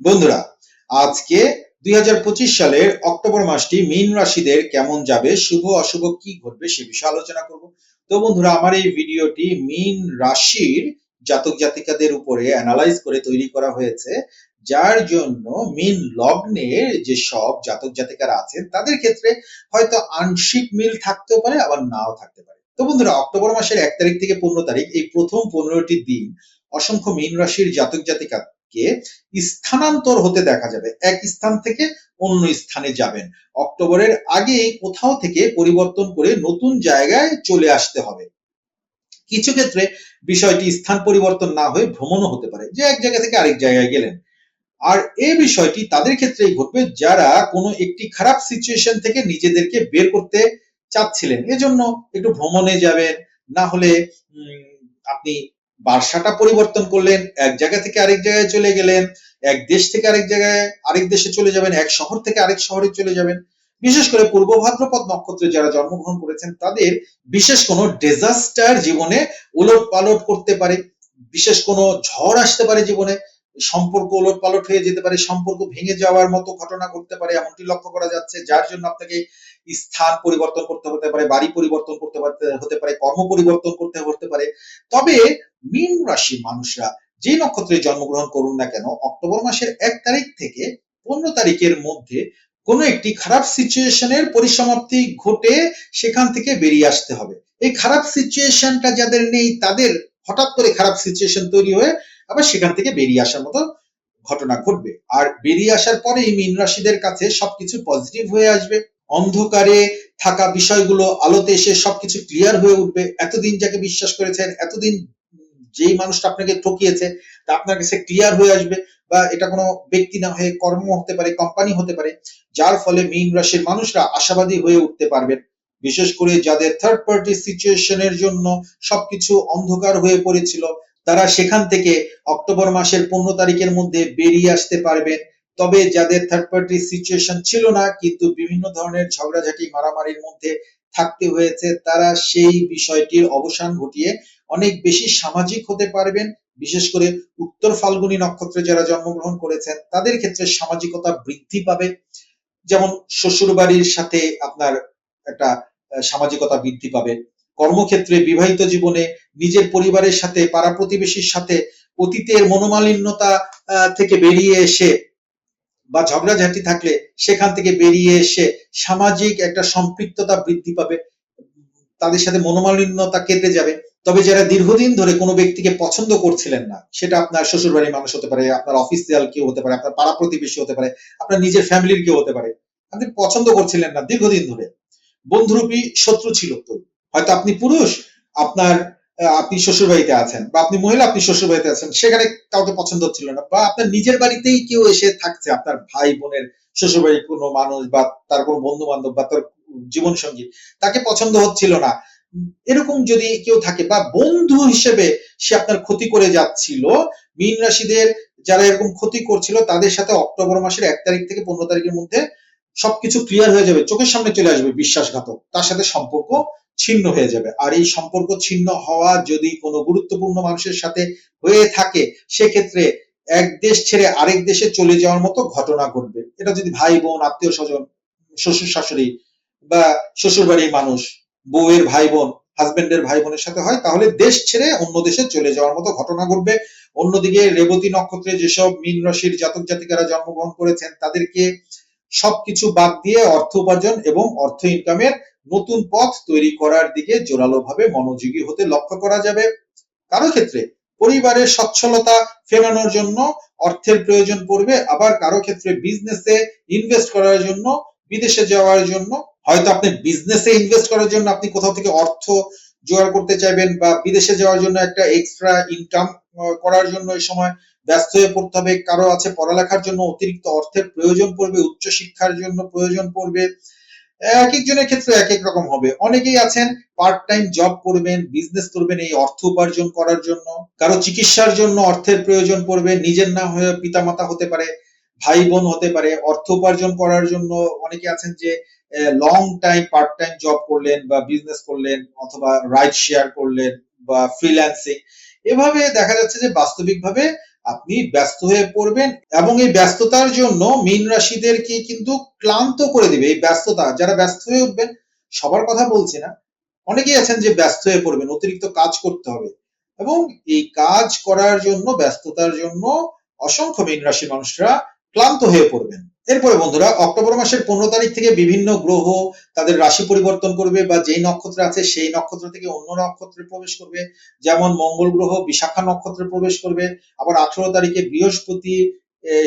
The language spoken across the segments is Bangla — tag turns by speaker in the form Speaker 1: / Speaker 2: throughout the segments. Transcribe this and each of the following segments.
Speaker 1: বন্ধুরা, আজকে দুই হাজার পঁচিশ সালের অক্টোবর মাসটি মীন রাশিদের কেমন যাবে, শুভ, অশুভ, কি ঘটবে সে বিষয়ে আলোচনা করব। তো বন্ধুরা, আমার এই ভিডিওটি মীন রাশির জাতক জাতিকাদের উপরে অ্যানালাইজ করে তৈরি করা হয়েছে, যার জন্য মীন লগ্নের যে সব জাতক জাতিকারা আছেন, তাদের ক্ষেত্রে হয়তো আংশিক মিল থাকতেও পারে, আবার নাও থাকতে পারে। তো বন্ধুরা, অক্টোবর মাসের এক তারিখ থেকে পনেরো তারিখ, এই প্রথম পনেরোটি দিন অসংখ্য মীন রাশির জাতক জাতিকা কে স্থানান্তর হতে দেখা যাবে। এক স্থান থেকে অন্য স্থানে যাবেন। অক্টোবরের আগে কোথাও থেকে পরিবর্তন করে নতুন জায়গায় চলে আসতে হবে। কিছু ক্ষেত্রে বিষয়টি স্থান পরিবর্তন না হয়ে ভ্রমণও হতে পারে, যে এক জায়গা থেকে আরেক জায়গায় গেলেন। আর এই বিষয়টি তাদের ক্ষেত্রেই ঘটবে যারা কোনো একটি খারাপ সিচুয়েশন থেকে নিজেদেরকে বের করতে চাচ্ছিলেন। এজন্য একটু ভ্রমণে যাবেন, না হলে আপনি বাসাটা পরিবর্তন করলেন, এক জায়গা থেকে আরেক জায়গায় চলে গেলেন, এক দেশ থেকে আরেক জায়গায় আরেক দেশে চলে যাবেন, এক শহর থেকে আরেক শহরে চলে যাবেন। বিশেষ করে পূর্ব ভাদ্রপদ নক্ষত্রে যারা জন্মগ্রহণ করেছেন, তাদের বিশেষ কোনো ডিজাস্টার জীবনে উলট পালট করতে পারে, বিশেষ কোনো ঝড় আসতে পারে জীবনে। সম্পর্ক ওলট পালট হয়ে যেতে পারে, সম্পর্ক ভেঙে যাওয়ার মতো ঘটনা ঘটতে পারে, এমনটি লক্ষ্য করা যাচ্ছে, যার জন্য আপনাকে স্থান পরিবর্তন করতে হতে পারে, বাড়ি পরিবর্তন করতে হতে পারে, কর্ম পরিবর্তন করতে হতে পারে। তবে মীন রাশির মানুষরা যে নক্ষত্রে জন্মগ্রহণ করুন না কেন, অক্টোবর মাসের এক তারিখ থেকে পনেরো তারিখের মধ্যে কোনো একটি খারাপ সিচুয়েশনের পরিসমাপ্তি ঘটে সেখান থেকে বেরিয়ে আসতে হবে। এই খারাপ সিচুয়েশনটা যাদের নেই, তাদের হঠাৎ করে খারাপ সিচুয়েশন তৈরি হয়ে আবার সেখান থেকে বেরিয়ে আসার মতো ঘটনা ঘটবে। আর বেরিয়ে আসার পরে এই মীন রাশিদের কাছে সবকিছু পজিটিভ হয়ে আসবে। অন্ধকারে থাকা বিষয়গুলো আলোতে এসে সবকিছু ক্লিয়ার হয়ে উঠবে। এতদিন যাকে বিশ্বাস করেছেন, এতদিন যেই মানুষটা আপনাকে ঠকিয়েছে, তা আপনার কাছে ক্লিয়ার হয়ে আসবে বা এটা কোনো ব্যক্তি না হয়ে কর্ম হতে পারে কোম্পানি হতে পারে, যার ফলে মীন রাশির মানুষরা আশাবাদী হয়ে উঠতে পারবেন। বিশেষ করে যাদের থার্ড পার্টি সিচুয়েশনের জন্য সবকিছু অন্ধকার হয়ে পড়েছিল তারা সেখান থেকে অক্টোবর মাসের পনেরো তারিখের মধ্যে বেরিয়ে আসতে পারবেন তবে যাদের থার্ড পার্টি সিচুয়েশন ছিল না, কিন্তু বিভিন্ন ধরনের ঝগড়াঝাটি মারামারির মধ্যে থাকতে হয়েছে, তারা সেই বিষয়টির অবসান ঘটিয়ে অনেক বেশি সামাজিক হতে পারবেন। বিশেষ করে উত্তর ফাল্গুনী নক্ষত্রে যারা জন্মগ্রহণ করেছেন, তাদের ক্ষেত্রে সামাজিকতা বৃদ্ধি পাবে। যেমন শ্বশুর বাড়ির সাথে আপনার একটা সামাজিকতা বৃদ্ধি পাবে। কর্মক্ষেত্রে বিবাহিত জীবনে নিজের পরিবারের সাথে পাড়া প্রতিবেশীর সাথে অতীতের মনোমালিন্যতা থেকে বেরিয়ে এসে বা ঝগড়াঝাটি থাকলে সেখান থেকে বেরিয়ে এসে সামাজিক একটা সম্পৃক্ততা বৃদ্ধি পাবে, তাদের সাথে মনোমালিন্যতা কেটে যাবে। তবে যারা দীর্ঘদিন ধরে কোনো ব্যক্তিকে পছন্দ করছিলেন না, সেটা আপনার শ্বশুর বাড়ির মানুষ হতে পারে, আপনার অফিসিয়াল কেউ হতে পারে, আপনার পাড়া প্রতিবেশী হতে পারে, আপনার নিজের ফ্যামিলির কেউ হতে পারে। আপনি পছন্দ করছিলেন না দীর্ঘদিন ধরে। বন্ধুরূপী শত্রু ছিল তো হয়তো আপনি পুরুষ, আপনার আপনি শ্বশুর বাড়িতে আছেন বা আপনি মহিলা, আপনি শ্বশুর বাড়িতে আছেন, সেখানে কাউকে পছন্দ ছিল না বা আপনার নিজের বাড়িতেই কেউ এসে থাকছে, আপনার ভাই বোনের শ্বশুর বাড়ির কোনো মানুষ বা তার কোনো বন্ধু বান্ধব বা তার জীবন সঙ্গী তাকে পছন্দ হচ্ছিল না। এরকম যদি কেউ থাকে বা বন্ধু হিসেবে সে আপনার ক্ষতি করে যাচ্ছিল, মীন রাশিদের যারা এরকম ক্ষতি করছিল, তাদের সাথে অক্টোবর মাসের এক তারিখ থেকে পনেরো তারিখের মধ্যে সবকিছু ক্লিয়ার হয়ে যাবে, চোখের সামনে চলে আসবে বিশ্বাসঘাতক, তার সাথে সম্পর্ক ছিন্ন হয়ে যাবে। আর এই সম্পর্ক ছিন্ন হওয়া যদি কোনো গুরুত্বপূর্ণ মানুষের সাথে হয়ে থাকে, সেক্ষেত্রে এক দেশ ছেড়ে আরেক দেশে চলে যাওয়ার মতো ঘটনা ঘটবে। এটা যদি ভাই বোন, আত্মীয় স্বজন, শ্বশুর শাশুড়ি বা শ্বশুর বাড়ির মানুষ, বউয়ের ভাই বোন হাজবেন্ডের ভাই বোনের সাথে হয়, তাহলে দেশ ছেড়ে অন্য দেশে চলে যাওয়ার মতো ঘটনা ঘটবে। অন্যদিকে রেবতী নক্ষত্রে যেসব মীন রাশির জাতক জাতিকারা জন্মগ্রহণ করেছেন, তাদেরকে সবকিছু বাদ দিয়ে অর্থ উপার্জন এবং অর্থ ইনকামের নতুন পথ তৈরি করার দিকে জোরালোভাবে মনোযোগী হতে লক্ষ্য করা যাবে। কারও ক্ষেত্রে পরিবারের সচ্ছলতা ফেরানোর জন্য অর্থের প্রয়োজন পড়বে, আবার কারও ক্ষেত্রে বিজনেসে ইনভেস্ট করার জন্য, বিদেশে যাওয়ার জন্য, হয়তো আপনি বিজনেসে ইনভেস্ট করার জন্য আপনি কোথাও থেকে অর্থ জোগাড় করতে চাইবেন বা বিদেশে যাওয়ার জন্য একটা এক্সট্রা ইনকাম করার জন্য এই সময় ব্যস্ত হয়ে পড়তে হবে, কারও আছে পড়ালেখার জন্য অতিরিক্ত অর্থের প্রয়োজন পড়বে, উচ্চশিক্ষার জন্য প্রয়োজন পড়বে এক একজনের ক্ষেত্রে এক এক রকম হবে। অনেকেই আছেন পার্ট টাইম জব করবেন বিজনেস করবেন এই অর্থ উপার্জন করার জন্য, কারও চিকিৎসার জন্য অর্থের প্রয়োজন পড়বে, নিজের না হয়ে পিতামাতা হতে পারে ভাই বোন হতে পারে, অর্থ উপার্জন করার জন্য অনেকে আছেন যে long time part time job করলেন বা বিজনেস করলেন অথবা রাইট শেয়ার করলেন বা ফ্রিল্যান্সিং এভাবে দেখা যাচ্ছে যে বাস্তবিকভাবে আপনি ব্যস্ত হয়ে পড়বেন এবং এই ব্যস্ততার জন্য মীন রাশিদেরকে কিন্তু ক্লান্ত করে দিবে। এই ব্যস্ততা, যারা ব্যস্ত হয়ে উঠবেন, সবার কথা বলছি না। অনেকেই আছেন যে ব্যস্ত হয়ে পড়বেন, অতিরিক্ত কাজ করতে হবে। এবং এই কাজ করার জন্য, ব্যস্ততার জন্য অসংখ্য মীন রাশির মানুষরা ক্লান্ত হয়ে পড়বেন। এরপরে বন্ধুরা, অক্টোবর মাসের পনেরো তারিখ থেকে বিভিন্ন গ্রহ তাদের রাশি পরিবর্তন করবে বা যেই নক্ষত্র আছে সেই নক্ষত্র থেকে অন্য নক্ষত্রে প্রবেশ করবে। যেমন মঙ্গল গ্রহ, বিশাখা নক্ষত্রে প্রবেশ করবে। আবার আঠারো তারিখে বৃহস্পতি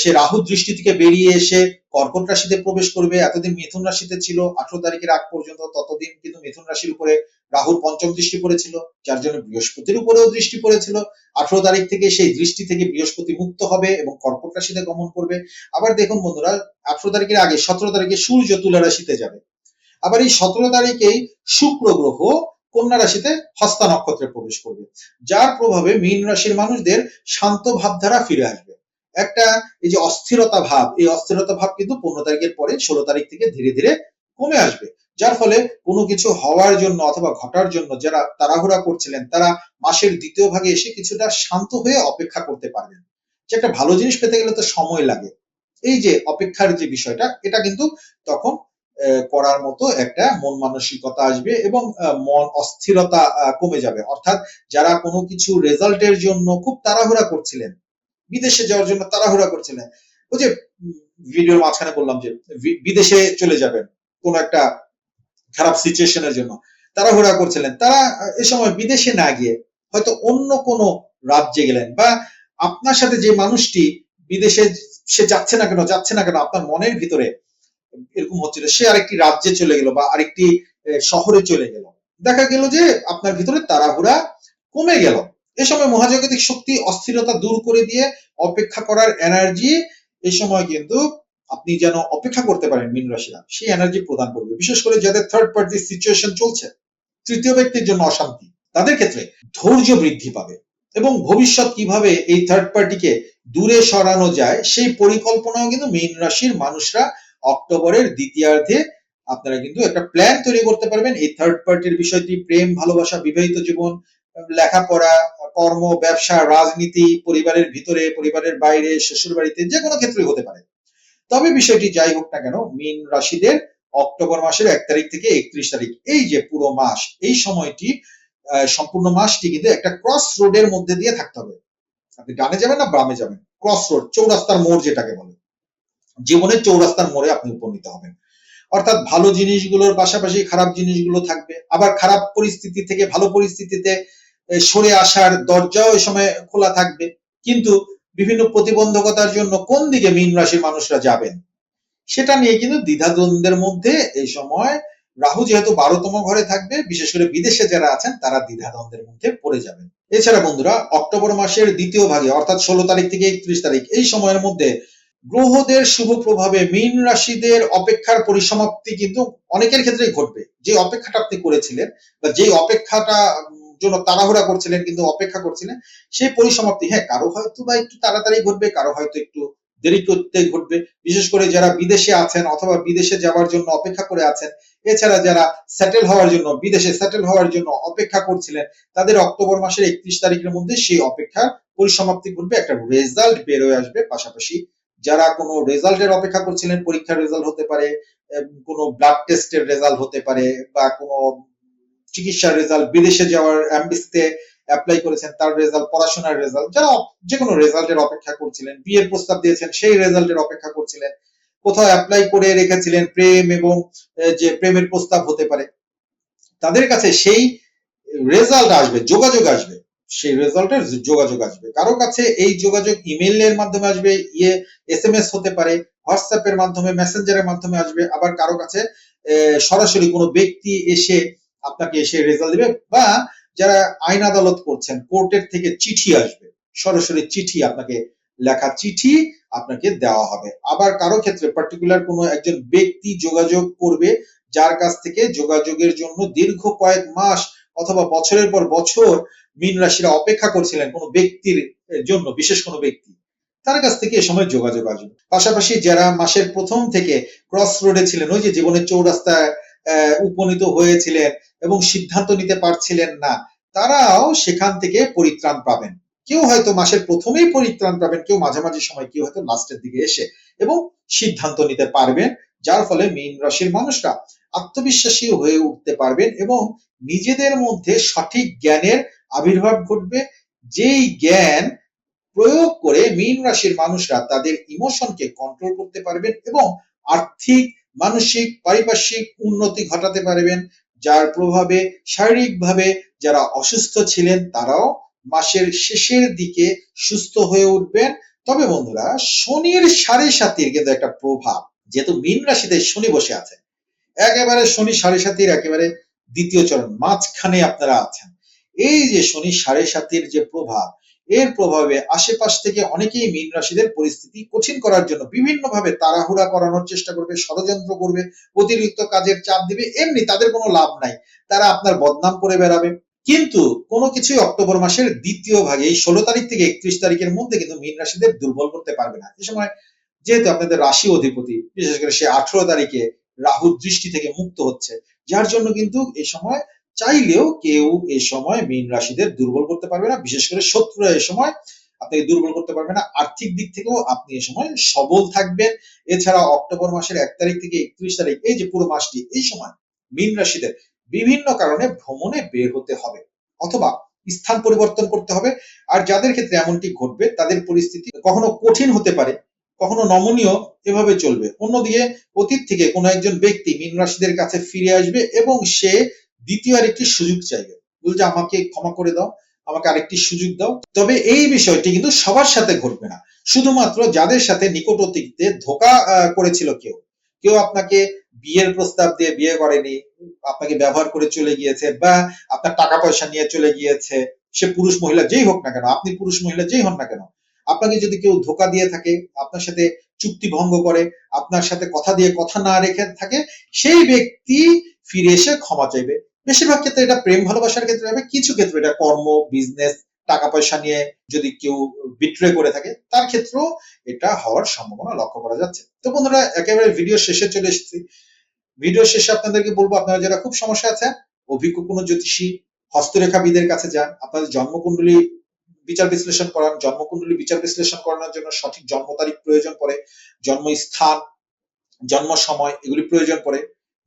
Speaker 1: সে রাহু দৃষ্টি থেকে বেরিয়ে এসে কর্কট রাশিতে প্রবেশ করবে। এতদিন মিথুন রাশিতে ছিল, আঠারো তারিখের আগ পর্যন্ত, ততদিন কিন্তু মিথুন রাশির উপরে রাহুর পঞ্চম দৃষ্টি পড়েছিল, যার জন্য বৃহস্পতির উপরেও দৃষ্টি পড়েছিল। আঠারো তারিখ থেকে সেই দৃষ্টি থেকে বৃহস্পতি মুক্ত হবে এবং কর্কট রাশিতে গমন করবে। আবার দেখুন বন্ধুরা, আঠারো তারিখের আগে, সতেরো তারিখে সূর্য তুলা রাশিতে যাবে। আবার এই সতেরো তারিখেই শুক্র গ্রহ কন্যা রাশিতে হস্তা নক্ষত্রে প্রবেশ করবে, যার প্রভাবে মীন রাশির মানুষদের শান্ত ভাবধারা ফিরে আসবে। একটা এই যে অস্থিরতা ভাব, এই অস্থিরতা ভাব কিন্তু পনেরো তারিখের পরে ষোলো তারিখ থেকে ধীরে ধীরে কমে আসবে। যার ফলে কোনো কিছু হওয়ার জন্য অথবা ঘটার জন্য যারা তাড়াহুড়া করছিলেন, তারা মাসের দ্বিতীয় ভাগে এসে কিছুটা শান্ত হয়ে অপেক্ষা করতে পারবেন। যে একটা ভালো জিনিস পেতে গেলে তো সময় লাগে। এই যে অপেক্ষার যে বিষয়টা, এটা কিন্তু তখন করার মতো একটা মন মানসিকতা আসবে এবং মন অস্থিরতা কমে যাবে। অর্থাৎ যারা কোনো কিছু রেজাল্টের জন্য খুব তাড়াহুড়া করছিলেন বিদেশে যাওয়ার জন্য তাড়াহুড়া করছিলেন ওই যে ভিডিওর মাঝখানে বললাম যে বিদেশে চলে যাবেন কোনো একটা খারাপ সিচুয়েশনের জন্য। তাড়াহুড়া করছিলেন। তারা এ সময় বিদেশে না গিয়ে হয়তো অন্য কোনো রাজ্যে গেলেন বা আপনার সাথে যে মানুষটি বিদেশে সে যাচ্ছে না কেন, যাচ্ছে না কেন, আপনার মনের ভিতরে এরকম হচ্ছিল, সে আরেকটি রাজ্যে চলে গেল বা আরেকটি শহরে চলে গেল। দেখা গেল যে আপনার ভিতরে তাড়াহুড়া কমে গেল। এ সময় মহাজাগতিক শক্তি অস্থিরতা দূর করে দিয়ে অপেক্ষা করার এনার্জি এই সময় কিন্তু আপনি যেন অপেক্ষা করতে পারেন মীন রাশিরা, সেই এনার্জি প্রদান করবে। বিশেষ করে যাদের থার্ড পার্টি সিচুয়েশন চলছে, তৃতীয় ব্যক্তির জন্য অশান্তি, তাদের ক্ষেত্রে ধৈর্য বৃদ্ধি পাবে এবং ভবিষ্যৎ কীভাবে এই থার্ড পার্টিকে দূরে সরানো যায়, সেই পরিকল্পনাও কিন্তু মীন রাশির মানুষরা অক্টোবরের দ্বিতীয়ার্ধে আপনারা কিন্তু একটা প্ল্যান তৈরি করতে পারবেন। এই থার্ড পার্টির বিষয়টি, প্রেম, ভালোবাসা, বিবাহিত জীবন লেখাপড়া, কর্ম, ব্যবসা, রাজনীতি, পরিবারের ভিতরে, পরিবারের বাইরে শ্বশুর বাড়িতে যে কোনো ক্ষেত্রে হতে পারে। তবে বিষয়টি যাই হোক না কেন, মীন রাশিদের অক্টোবর মাসের এক তারিখ থেকে একত্রিশ তারিখ, এই যে পুরো মাস, এই সময়টি সম্পূর্ণ মাসটি কিন্তু একটা ক্রস রোডের মধ্যে দিয়ে থাকতে হবে। আপনি ডানে যাবেন না বামে যাবেন। ক্রস রোড চৌরাস্তার মোড় যেটাকে বলে। জীবনের চৌরাস্তার মোড়ে আপনি উপনীত হবেন। অর্থাৎ ভালো জিনিসগুলোর পাশাপাশি খারাপ জিনিসগুলো থাকবে। আবার খারাপ পরিস্থিতি থেকে ভালো পরিস্থিতিতে সরে আসার দরজাও এই সময় খোলা থাকবে। কিন্তু বিভিন্ন প্রতিবন্ধকতার জন্য কোন দিকে মীন রাশির মানুষরা যাবেন? সেটা নিয়ে কিন্তু দ্বিধাদ্বন্দ্বের মধ্যে এই সময় রাহু যেহেতু বারোতম ঘরে থাকবে, বিশেষ করে বিদেশে যারা আছেন, তারা দ্বিধাদ্বন্দ্বের মধ্যে পড়ে যাবেন। এছাড়া বন্ধুরা, অক্টোবর মাসের দ্বিতীয় ভাগে, অর্থাৎ ষোলো তারিখ থেকে একত্রিশ তারিখ, এই সময়ের মধ্যে গ্রহদের শুভ প্রভাবে মীন রাশিদের অপেক্ষার পরিসমাপ্তি কিন্তু অনেকের ক্ষেত্রেই ঘটবে। যে অপেক্ষাটা আপনি করেছিলেন বা যে অপেক্ষাটা জন্য তাড়াহুড়া করছিলেন কিন্তু অপেক্ষা করছিলেন, সেই পরিসমাপ্তি হ্যাঁ কারও হয়তো বা একটু তাড়াতাড়ি ঘটবে, কারও হয়তো একটু দেরি করতে ঘটবে। বিশেষ করে যারা বিদেশে আছেন অথবা বিদেশে যাওয়ার জন্য অপেক্ষা করে আছেন, এছাড়া যারা সেটেল হওয়ার জন্য, বিদেশে সেটেল হওয়ার জন্য অপেক্ষা করছিলেন, তাদের অক্টোবর মাসের একত্রিশ তারিখের মধ্যে সেই অপেক্ষার পরিসমাপ্তি ঘটবে, একটা রেজাল্ট বের হয়ে আসবে। পাশাপাশি যারা কোনো রেজাল্টের অপেক্ষা করছিলেন, পরীক্ষার রেজাল্ট হতে পারে কোনো ব্লাড টেস্টের রেজাল্ট হতে পারে বা কোনো চিকিৎসার রেজাল্ট বিদেশে যাওয়ার অ্যাম্বিসিতে অ্যাপ্লাই করেছেন, তার রেজাল্ট পড়াশোনার রেজাল্ট যারা যে কোনো রেজাল্টের অপেক্ষা করছিলেন, বিয়ের প্রস্তাব দিয়েছেন, সেই রেজাল্টের অপেক্ষা করছিলেন, কোথাও অ্যাপ্লাই করে রেখেছিলেন, প্রেম এবং যে প্রেমের প্রস্তাব হতে পারে, তাদের কাছে সেই রেজাল্ট আসবে, যোগাযোগ আসবে, সেই রেজাল্টের যোগাযোগ আসবে, কারও কাছে এই যোগাযোগ ইমেইলের মাধ্যমে আসবে ইয়ে এস এম এস হতে পারে হোয়াটসঅ্যাপের মাধ্যমে মেসেঞ্জারের মাধ্যমে আসবে, আবার কারও কাছে সরাসরি কোনো ব্যক্তি এসে আপনাকে এসে রেজাল্ট দিবে বা যারা আইন আদালত করছেন, কোর্টের থেকে চিঠি আসবে, সরাসরি চিঠি আপনাকে লেখা চিঠি আপনাকে দেওয়া হবে। আবার কারও ক্ষেত্রে পার্টিকুলার কোনো একজন ব্যক্তি যোগাযোগ করবে, যার কাছ থেকে যোগাযোগের জন্য দীর্ঘ কয়েক মাস অথবা বছরের পর বছর মীন রাশিরা অপেক্ষা করছিলেন কোনো ব্যক্তির জন্য, বিশেষ কোনো ব্যক্তি, তার কাছ থেকে এ সময় যোগাযোগ আসবে। পাশাপাশি যারা মাসের প্রথম থেকে ক্রস রোডে ছিলেন, ওই যে জীবনের চৌরাস্তায় উপনীত হয়েছিলেন এবং সিদ্ধান্ত নিতে পারছিলেন না। তারাও সেখান থেকে পরিত্রাণ পাবেন। কেউ হয়তো মাসের প্রথমেই পরিত্রাণ পাবেন, কেউ মাঝামাঝি সময় কেউ হয়তো লাস্টের দিকে এসে এবং সিদ্ধান্ত নিতে পারবেন, যার ফলে মীন রাশির মানুষরা আত্মবিশ্বাসী হয়ে উঠতে পারবেন এবং নিজেদের মধ্যে সঠিক জ্ঞানের আবির্ভাব ঘটবে। যেই জ্ঞান প্রয়োগ করে মীন রাশির মানুষরা তাদের ইমোশনকে কন্ট্রোল করতে পারবেন এবং আর্থিক, মানসিক, পারিপার্শ্বিক উন্নতি ঘটাতে পারবেন। যার প্রভাবে শারীরিকভাবে যারা অসুস্থ ছিলেন তারাও মাসের শেষের দিকে সুস্থ হয়ে উঠবেন। তবে বন্ধুরা, শনির সাড়ে সাতির কিন্তু একটা প্রভাব। যেহেতু মীন রাশিতে শনি বসে আছে একেবারে শনি সাড়ে সাতির একেবারে দ্বিতীয় চরণ মাঝখানে আপনারা আছেন। এই যে শনি সাড়ে সাতির যে প্রভাব এর প্রভাবে আশেপাশ থেকে অনেকেই মীন রাশিদের পরিস্থিতি কঠিন করার জন্য বিভিন্ন ভাবে তাড়াহুড়া করানোর চেষ্টা করবে, ষড়যন্ত্র করবে, অতিরিক্ত কাজের চাপ দিবে, এমনি তাদের কোনো লাভ নাই। তারা আপনার বদনাম করে বেড়াবে। কিন্তু কোনো কিছুই অক্টোবর মাসের দ্বিতীয় ভাগে এই ষোলো তারিখ থেকে একত্রিশ তারিখের মধ্যে কিন্তু মীন রাশিদের দুর্বল করতে পারবে না। এই সময় যেহেতু আপনাদের রাশি অধিপতি, বিশেষ করে সে আঠারো তারিখে রাহুর দৃষ্টি থেকে মুক্ত হচ্ছে, যার জন্য কিন্তু এই সময় চাইলেও কেউ এই সময় মীন রাশিদের দুর্বল করতে পারবে না, বিশেষ করে শত্রুরা এই সময় আপনাকে দুর্বল করতে পারবে না। আর্থিক দিক থেকেও আপনি এই সময় সবল থাকবেন। এছাড়া অক্টোবর মাসের এক তারিখ থেকে একত্রিশ তারিখ, এই যে পুরো মাসটি, এই সময় মীন রাশিদের বিভিন্ন কারণে ভ্রমণে বের হতে হবে অথবা স্থান পরিবর্তন করতে হবে। আর যাদের ক্ষেত্রে এমনটি ঘটবে, তাদের পরিস্থিতি কখনো কঠিন হতে পারে, কখনো নমনীয় এভাবে চলবে। অন্যদিকে অতীত থেকে কোনো একজন ব্যক্তি মীন রাশিদের কাছে ফিরে আসবে এবং সে দ্বিতীয় আরেকটি সুযোগ চাইবে বলছে আমাকে ক্ষমা করে দাও। আমাকে আরেকটি সুযোগ দাও। তবে এই বিষয়টি কিন্তু সবার সাথে ঘটবে না। শুধুমাত্র যাদের সাথে নিকট অতীতে ধোকা করেছিল কেউ। কেউ আপনাকে বিয়ের প্রস্তাব দিয়ে বিয়ে করেনি, আপনাকে ব্যবহার করে চলে গিয়েছে বা আপনার টাকা পয়সা নিয়ে চলে গিয়েছে। সে পুরুষ, মহিলা যেই হোক না কেন, আপনি পুরুষ, মহিলা যেই হন না কেন, আপনাকে যদি কেউ ধোকা দিয়ে থাকে, আপনার সাথে চুক্তি ভঙ্গ করে, আপনার সাথে কথা দিয়ে কথা না রেখে থাকে, সেই ব্যক্তি ফিরে এসে ক্ষমা চাইবে। বেশিরভাগ ক্ষেত্রে এটা প্রেম ভালোবাসার ক্ষেত্রে হবে, কিছু ক্ষেত্রে এটা কর্ম বিজনেস টাকা পয়সা নিয়ে যদি কেউ বিক্রয় করে থাকে, তার ক্ষেত্রেও এটা হওয়ার সম্ভাবনা লক্ষ্য করা যাচ্ছে। তো বন্ধুরা, একেবারে ভিডিও শেষে চলে এসেছি। ভিডিও শেষে আপনাদেরকে বলব, আপনারা যারা খুব সমস্যা আছে অভিজ্ঞ কোনো জ্যোতিষী, হস্তরেখাবিদের কাছে যান, আপনাদের জন্মকুণ্ডলী বিচার বিশ্লেষণ করান, জন্মকুণ্ডলী বিচার বিশ্লেষণ করানোর জন্য সঠিক জন্ম তারিখ প্রয়োজন পড়ে, জন্মস্থান জন্ম সময় এগুলি প্রয়োজন পড়ে।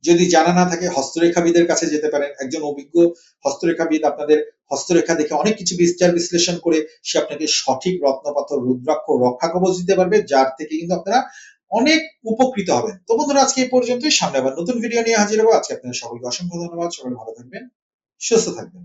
Speaker 1: যদি জানা না থাকে, হস্তরেখাবিদের কাছে যেতে পারেন। একজন অভিজ্ঞ হস্তরেখাবিদ আপনাদের হস্তরেখা দেখে অনেক কিছু বিচার বিশ্লেষণ করে সে আপনাকে সঠিক রত্নপাথর রুদ্রাক্ষ রক্ষা কবচ দিতে পারবে, যার থেকে কিন্তু আপনারা অনেক উপকৃত হবেন। তো বন্ধুরা, আজকে এই পর্যন্তই। সামনে আবার নতুন ভিডিও নিয়ে হাজির হব। আজকে আপনাদের সকলকে অসংখ্য ধন্যবাদ। সকলে ভালো থাকবেন, সুস্থ থাকবেন।